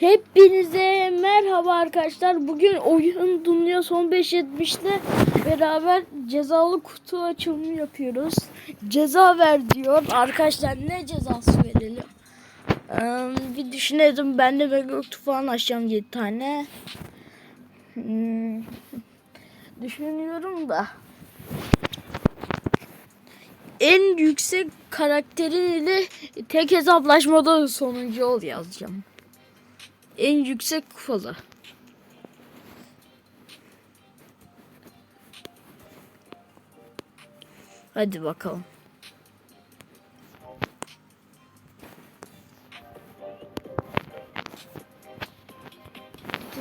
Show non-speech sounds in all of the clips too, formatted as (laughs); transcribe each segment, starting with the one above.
Hepinize merhaba arkadaşlar. Bugün oyun dünya son 5.70'te beraber cezalı kutu açılımı yapıyoruz. Ceza ver diyor. Arkadaşlar ne cezası verelim? Ee, bir düşünelim. Ben de mega kutu falan açacağım 7 tane. Hmm, düşünüyorum da. En yüksek karakteriyle tek hesaplaşmada sonuncu ol yazacağım. En yüksek kupalı. Hadi bakalım.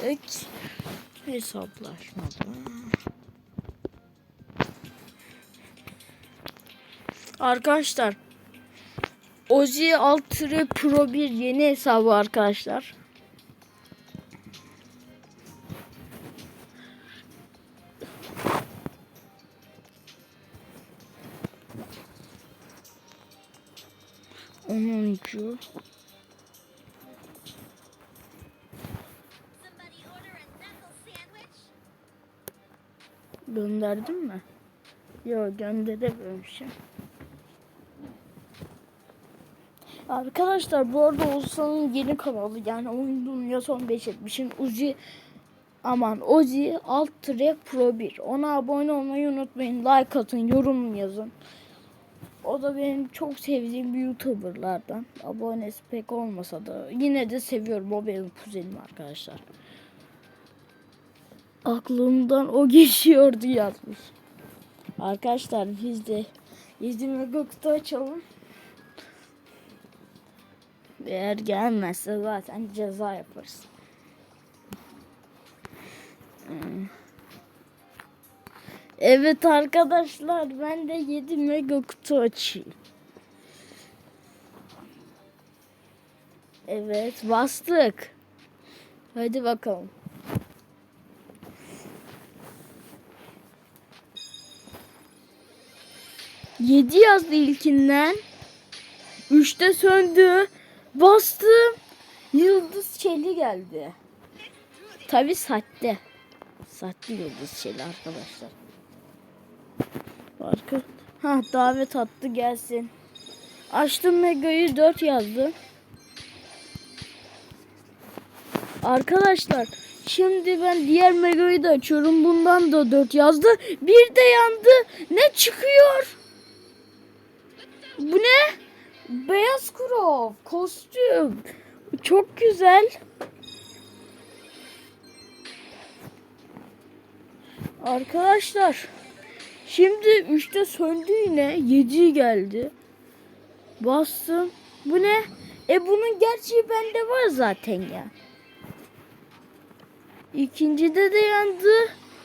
Tek hesaplaşmada. Arkadaşlar Ozi Ultra Pro 1 yeni hesabı arkadaşlar. Gönderdim mi? Yok gönderememişim. Arkadaşlar bu arada Oğuzhan'ın yeni kanalı yani Oyun Dünya Son 570'in Uzi aman Ozi Alt Tire Pro 1. Ona abone olmayı unutmayın. Like atın, yorum yazın. O da benim çok sevdiğim bir YouTuber'lardan. Abonesi pek olmasa da yine de seviyorum. O benim kuzenim arkadaşlar. Aklımdan o geçiyordu yazmış. Arkadaşlar biz de 7 mega kutu açalım. Eğer gelmezse zaten ceza yaparız. Hmm. Evet arkadaşlar ben de 7 mega kutu açayım. Evet bastık. Hadi bakalım. Yedi yazdı ilkinden. Üçte söndü. Bastım. Yıldız çeli geldi. Tabi sahte. Sahte yıldız çeli arkadaşlar. Arka. Ha davet attı gelsin. Açtım Mega'yı 4 yazdı. Arkadaşlar şimdi ben diğer Mega'yı da açıyorum. Bundan da 4 yazdı. Bir de yandı. Ne çıkıyor? Bu ne? Beyaz krov, kostüm. Çok güzel. Arkadaşlar. Şimdi 3'te söndü yine. 7 geldi. Bastım. Bu ne? E bunun gerçeği bende var zaten ya. İkincide de yandı.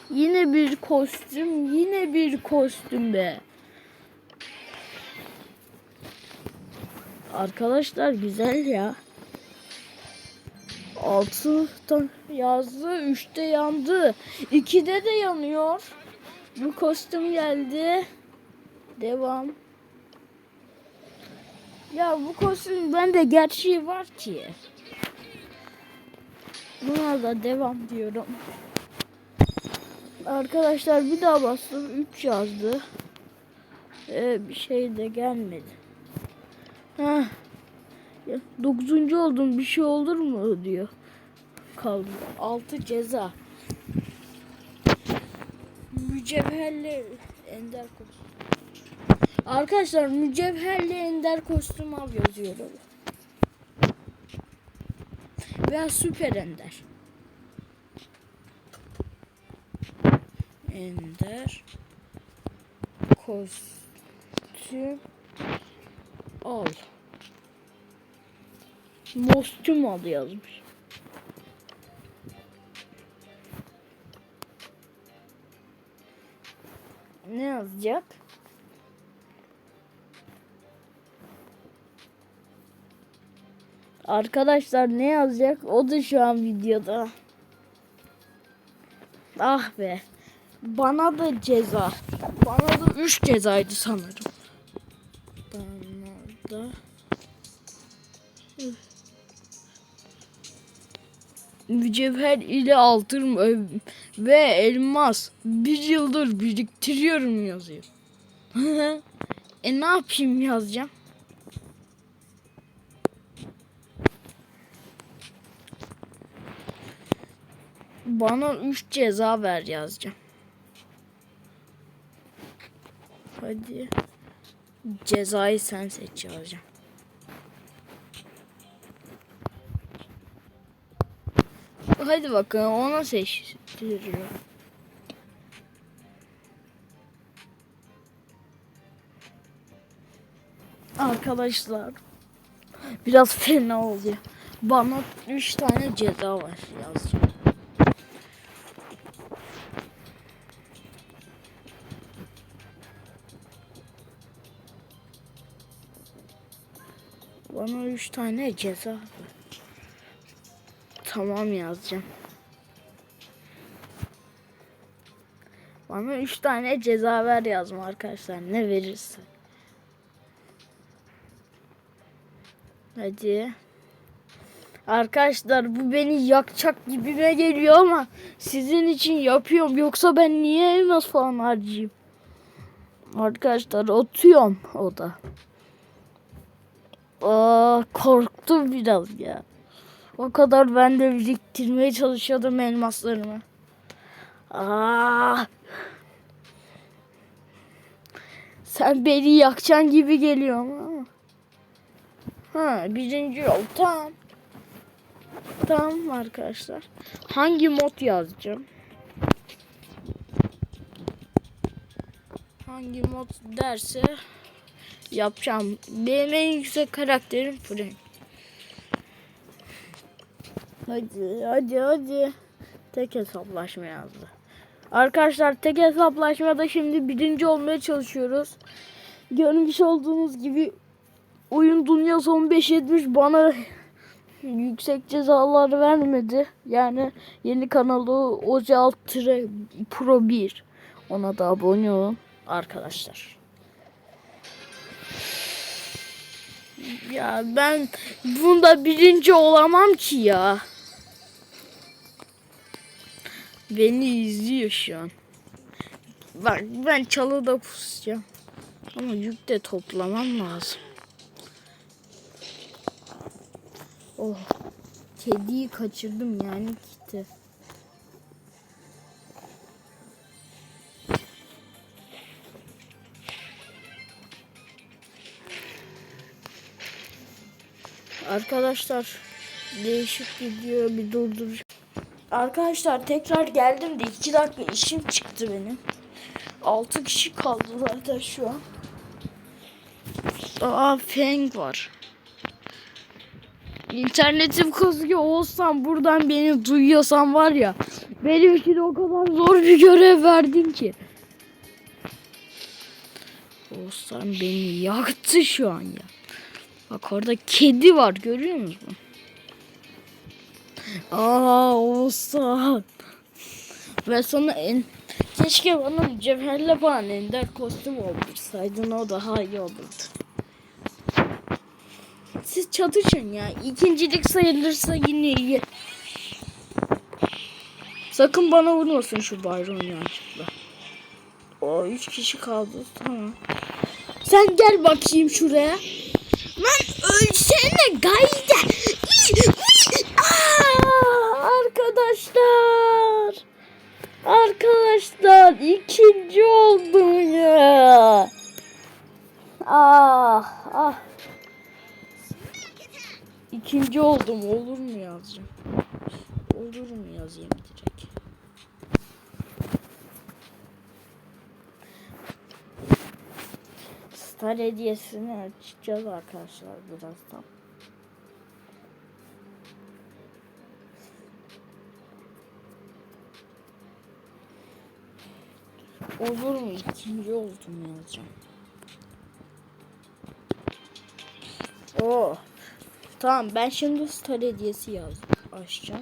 Yine bir kostüm. Yine bir kostüm be. Arkadaşlar güzel ya. Altı yazdı, üçte yandı. İkide de yanıyor. Bu kostüm geldi. Devam. Ya bu kostüm bende gerçeği var ki. Buna da devam diyorum. Arkadaşlar bir daha bastım. 3 yazdı. Ee, bir şey de gelmedi. Heh. Dokuzuncu oldum bir şey olur mu diyor. Kaldı. Altı ceza. Mücevherli ender kostüm. Arkadaşlar mücevherli ender kostüm al yazıyorum. Veya süper ender. Ender kostüm al. Mostüm al yazmış. Ne yazacak? Arkadaşlar ne yazacak? O da şu an videoda. Ah be. Bana da ceza. Bana da 3 cezaydı sanırım. Bana da mücevher ile altın ve elmas bir yıldır biriktiriyorum yazıyor. (laughs) e ne yapayım yazacağım? Bana 3 ceza ver yazacağım. Hadi. Cezayı sen seç yazacağım. Hadi bakalım ona seçtiriyorum. Arkadaşlar biraz fena oluyor. Bana 3 tane ceza var yazacağım. Bana 3 tane ceza. Tamam yazacağım. Bana 3 tane ceza ver yazma arkadaşlar. Ne verirse. Hadi. Arkadaşlar bu beni yakacak gibime geliyor ama sizin için yapıyorum. Yoksa ben niye elmas falan harcayayım? Arkadaşlar atıyorum o da. Aa, korktum biraz ya. O kadar ben de biriktirmeye çalışıyordum elmaslarımı. Aa. Sen beni yakacaksın gibi geliyor ama. Ha birinci yol tamam. Tamam arkadaşlar. Hangi mod yazacağım? Hangi mod derse yapacağım. Benim en yüksek karakterim Frank. Hadi hadi hadi. Tek hesaplaşma yazdı. Arkadaşlar tek hesaplaşmada şimdi birinci olmaya çalışıyoruz. Görmüş olduğunuz gibi oyun dünyası 15-70 bana yüksek cezalar vermedi. Yani yeni kanalı Ocal Tre- Pro 1. Ona da abone olun arkadaşlar. Ya ben bunda birinci olamam ki ya. Beni izliyor şu an. Bak ben çalıda pusacağım. Ama yük de toplamam lazım. Oh. Kediyi kaçırdım yani Arkadaşlar değişik gidiyor bir durdur. Arkadaşlar tekrar geldim de 2 dakika işim çıktı benim. 6 kişi kaldı zaten şu an. Aa Feng var. İnternetim kızıyor olsam buradan beni duyuyorsan var ya. Benim için o kadar zor bir görev verdin ki. Oğuzhan beni yaktı şu an ya. Bak orada kedi var görüyor musun? Aa Oğuzhan. Ve sana en... Keşke bana mücevherle falan ender kostüm oldursaydın o daha iyi olurdu. Siz çatışın ya. İkincilik sayılırsa yine iyi. Sakın bana vurmasın şu bayron yanlışlıkla. O üç kişi kaldı tamam. Sen gel bakayım şuraya. Lan ölsene gayda. Aa, arkadaşlar. Arkadaşlar ikinci oldum ya. Ah ah. İkinci oldum olur mu yazacağım? Olur mu yazayım direkt? Star hediyesini açacağız arkadaşlar birazdan. Olur mu? İkinci oldum yazacağım. Oo. Tamam ben şimdi star hediyesi yaz açacağım.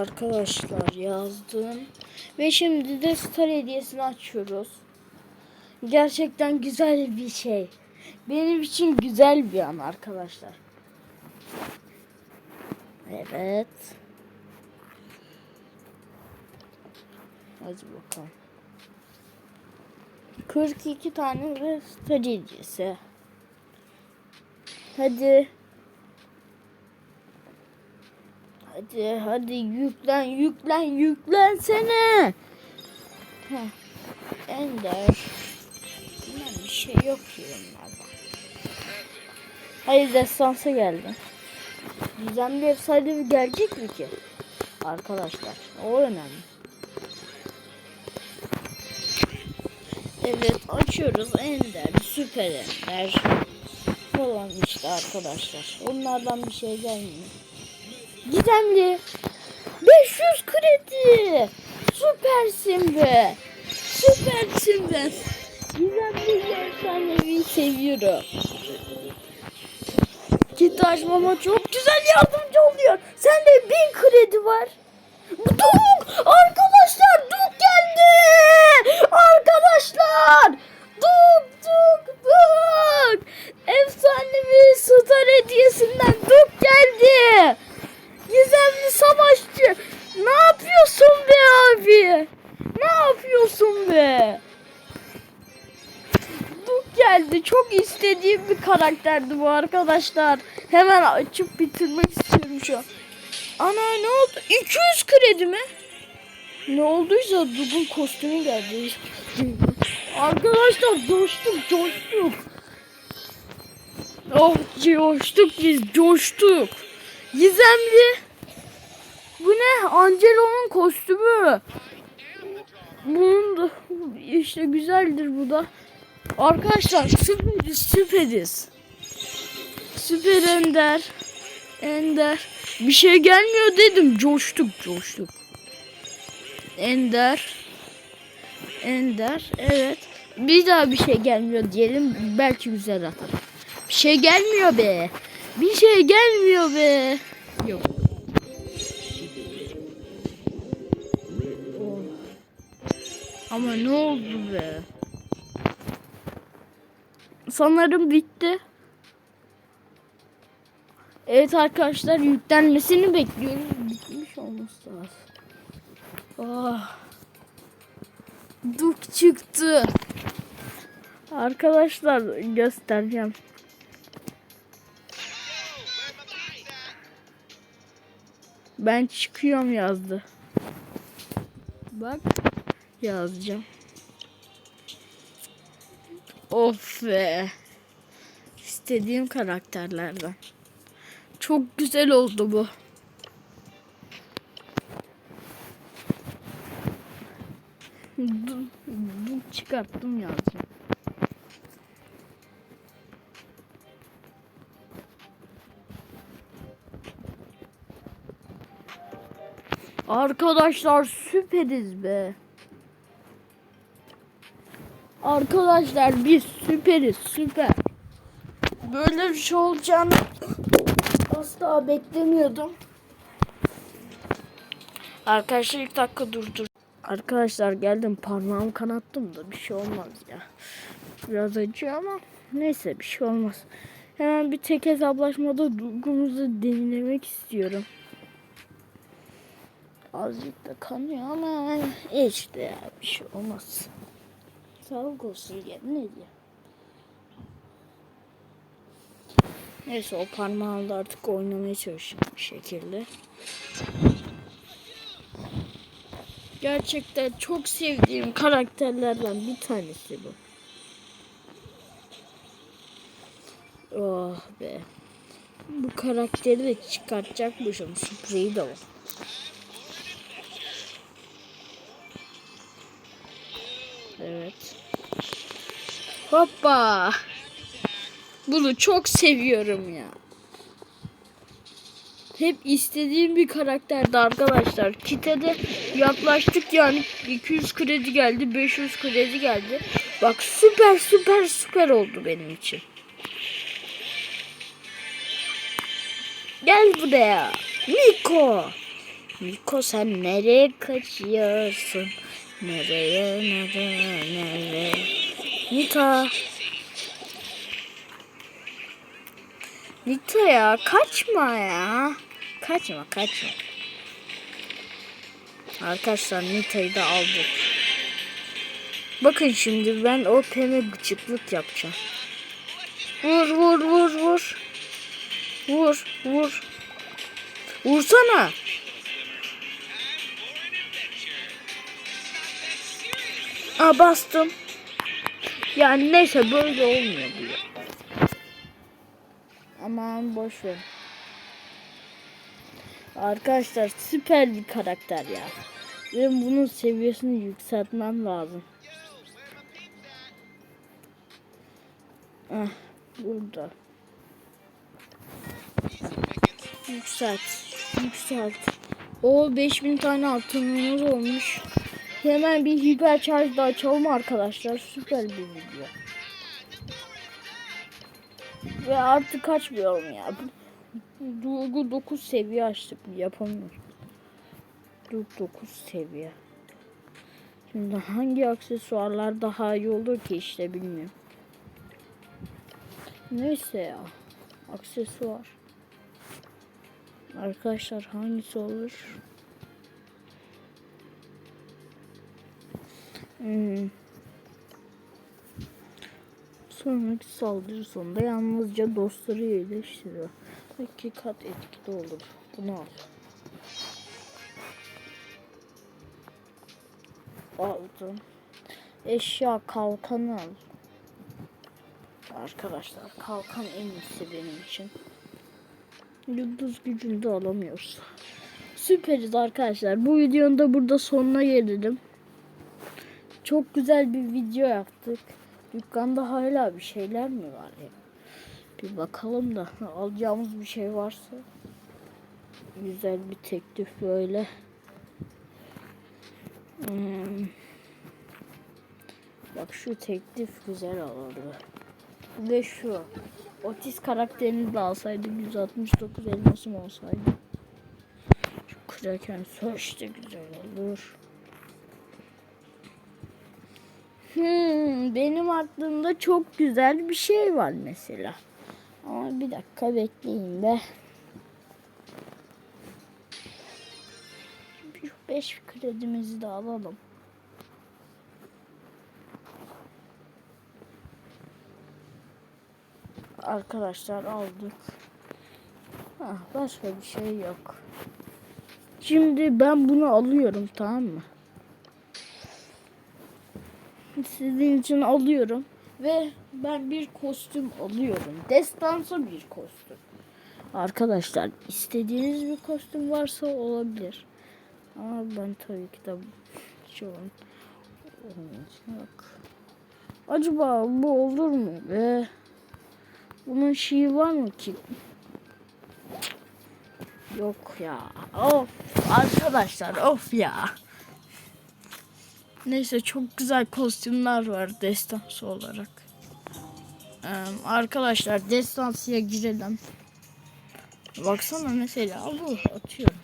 Arkadaşlar yazdım. Ve şimdi de star hediyesini açıyoruz. Gerçekten güzel bir şey. Benim için güzel bir an arkadaşlar. Evet. Hadi bakalım. 42 tane ve star hediyesi. Hadi. Hadi hadi yüklen yüklen yüklensene. Heh. Ender. Bunlar bir şey yok ki bunlarda. Hayır destansı geldi. Gizemli efsanevi gelecek mi ki? Arkadaşlar o önemli. Evet açıyoruz Ender, Süper Ender falan işte arkadaşlar. Onlardan bir şey gelmiyor. Gizemli 500 kredi. Süpersin be. Süpersin be. Gizemli efsanevi seviyorum. Kit açmama çok güzel yardımcı oluyor. Sende bin kredi var. Duk! Arkadaşlar Duk geldi! Arkadaşlar! Duk Duk Duk! Efsanevi star hediyesinden Duk geldi! Gizemli savaşçı! Ne yapıyorsun be abi? Ne yapıyorsun be? Duk geldi. Çok istediğim bir karakterdi bu arkadaşlar. Hemen açıp bitirmek istiyorum şu an. Ana ne oldu? 200 kredi mi? Ne olduysa Dug'un kostümü geldi. Arkadaşlar coştuk coştuk. Oh coştuk biz coştuk. Gizemli. Bu ne? Angelo'nun kostümü. Bunun da işte güzeldir bu da. Arkadaşlar süperiz süperiz. Süper Ender. Ender. Bir şey gelmiyor dedim. Coştuk coştuk. Ender. Ender. Evet. Bir daha bir şey gelmiyor diyelim. Belki güzel atar. Bir şey gelmiyor be. Bir şey gelmiyor be. Yok. Oh. Ama ne oldu be? Sanırım bitti. Evet arkadaşlar yüklenmesini bekliyoruz. Bitmiş olması lazım. Ah. Duk çıktı. Arkadaşlar göstereceğim. Ben çıkıyorum yazdı. Bak yazacağım. Of be. İstediğim karakterlerden. Çok güzel oldu bu. Dur çıkarttım yazacağım. Arkadaşlar süperiz be. Arkadaşlar biz süperiz süper. Böyle bir şey olacağını asla beklemiyordum. Arkadaşlar ilk dakika durdur. Arkadaşlar geldim parmağımı kanattım da bir şey olmaz ya. Biraz acıyor ama neyse bir şey olmaz. Hemen bir tek hesaplaşmada duygumuzu denemek istiyorum. Azıcık da kanıyor ama işte ya bir şey olmaz. Sağlık olsun diye ne diye. Neyse o parmağımda artık oynamaya çalışıyorum bir şekilde. Gerçekten çok sevdiğim karakterlerden bir tanesi bu. Oh be. Bu karakteri de çıkartacakmışım. Spreyi de var. Evet. Hoppa. Bunu çok seviyorum ya. Hep istediğim bir karakterdi arkadaşlar. Kite de yaklaştık yani 200 kredi geldi, 500 kredi geldi. Bak süper süper süper oldu benim için. Gel buraya. Niko. Niko sen nereye kaçıyorsun? Nereye nereye nereye? Nita. Nita ya kaçma ya. Kaçma kaçma. Arkadaşlar Nita'yı da aldık. Bakın şimdi ben o peme gıcıklık yapacağım. Vur vur vur vur. Vur vur. Vursana. Aa bastım. Yani neyse böyle olmuyor ya. Aman boş ver. Arkadaşlar süper bir karakter ya. Benim bunun seviyesini yükseltmem lazım. Ah, burada. Yükselt. Yükselt. O 5000 tane altınımız olmuş. Hemen bir hiper charge da açalım arkadaşlar. Süper bir video. Ve artık kaçmıyorum ya. Duygu 9 seviye açtık. Yapamıyorum. Duygu 9 seviye. Şimdi hangi aksesuarlar daha iyi olur ki işte bilmiyorum. Neyse ya. Aksesuar. Arkadaşlar hangisi olur? Hmm. Sonraki saldırı sonunda yalnızca dostları iyileştiriyor. İki kat etkili olur. Bunu al. Aldım. Eşya kalkanı al. Arkadaşlar kalkan en iyisi benim için. Yıldız gücünü de alamıyoruz. Süperiz arkadaşlar. Bu videonun da burada sonuna gelelim. Çok güzel bir video yaptık. Dükkanda hala bir şeyler mi var ya? Bir bakalım da alacağımız bir şey varsa. Güzel bir teklif böyle. Hmm. Bak şu teklif güzel olurdu. Ve şu. Otis karakterini de alsaydık 169 elmasım olsaydı. Şu Kraken Search de güzel olur. Hmm, benim aklımda çok güzel bir şey var mesela. Ama bir dakika bekleyin be. Şu 5 kredimizi de alalım. Arkadaşlar aldık. Ah, başka bir şey yok. Şimdi ben bunu alıyorum tamam mı? Sizin için alıyorum. Ve ben bir kostüm alıyorum. Destansı bir kostüm. Arkadaşlar istediğiniz bir kostüm varsa olabilir. Ama ben tabii ki de şu an yok. Acaba bu olur mu be? Bunun şeyi var mı ki? Yok ya. Of arkadaşlar of ya. Neyse çok güzel kostümler var destansı olarak. Ee, arkadaşlar destansıya girelim. Baksana mesela bu atıyorum.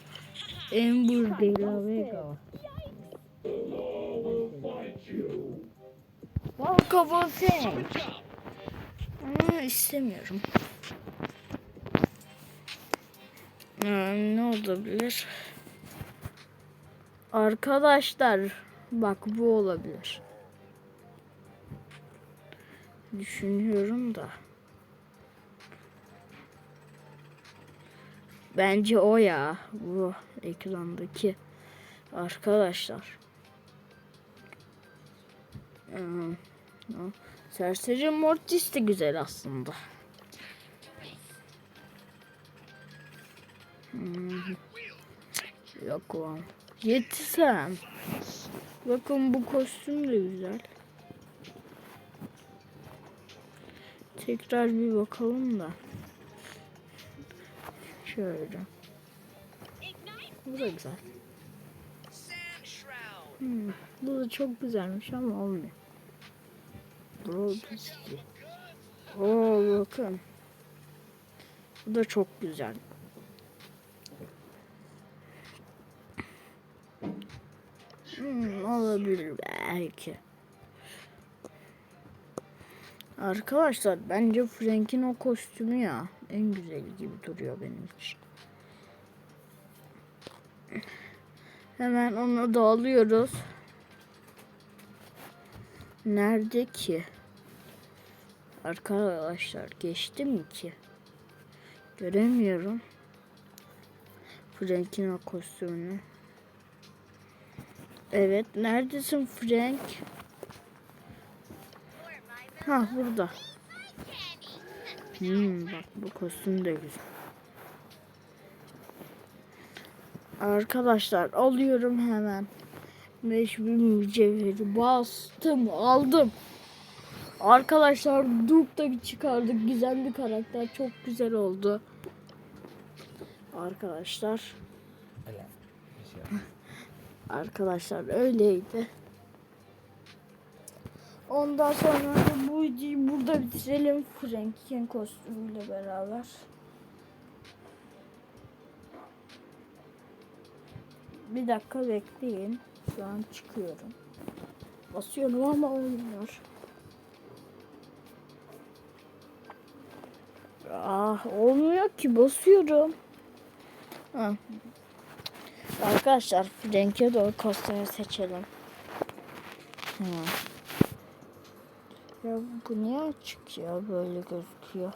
Ember de la Vega. Walkable Tank. Ama istemiyorum. Ee, ne olabilir? Arkadaşlar bak bu olabilir. Düşünüyorum da. Bence o ya. Bu ekrandaki arkadaşlar. O- Serseri Mortis de güzel aslında. Hmm. Yok lan. Yetsem. Bakın bu kostüm de güzel. Tekrar bir bakalım da. Şöyle. Bu da güzel. Hmm, bu da çok güzelmiş ama olmuyor. Oo bakın. Bu da çok güzel. Hmm, olabilir belki. Arkadaşlar bence Frank'in o kostümü ya en güzeli gibi duruyor benim için. Hemen onu da alıyoruz. Nerede ki? Arkadaşlar geçti mi ki? Göremiyorum. Frank'in o kostümünü. Evet, neredesin Frank? Ha burada. Hmm, bak bu kostüm de güzel. Arkadaşlar alıyorum hemen. 5000 mücevheri bastım aldım. Arkadaşlar Duke da çıkardık. Güzel bir karakter. Çok güzel oldu. Arkadaşlar. Arkadaşlar öyleydi. Ondan sonra bu videoyu burada bitirelim. Frank'in kostümüyle beraber. Bir dakika bekleyin. Şu an çıkıyorum. Basıyorum ama olmuyor. Ah olmuyor ki basıyorum. Ha. Arkadaşlar Frank'e doğru kostümü seçelim. Ha. Ya bu niye açık ya böyle gözüküyor.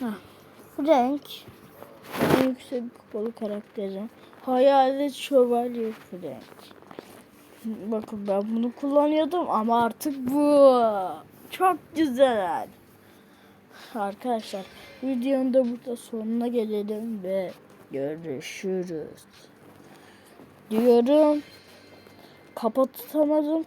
Ha. Frank en yüksek kupalı karakterim. Hayalet şövalye Frank. Bakın ben bunu kullanıyordum ama artık bu. Çok güzel. Arkadaşlar videonun da burada sonuna gelelim ve görüşürüz. Diyorum. Kapatamadım.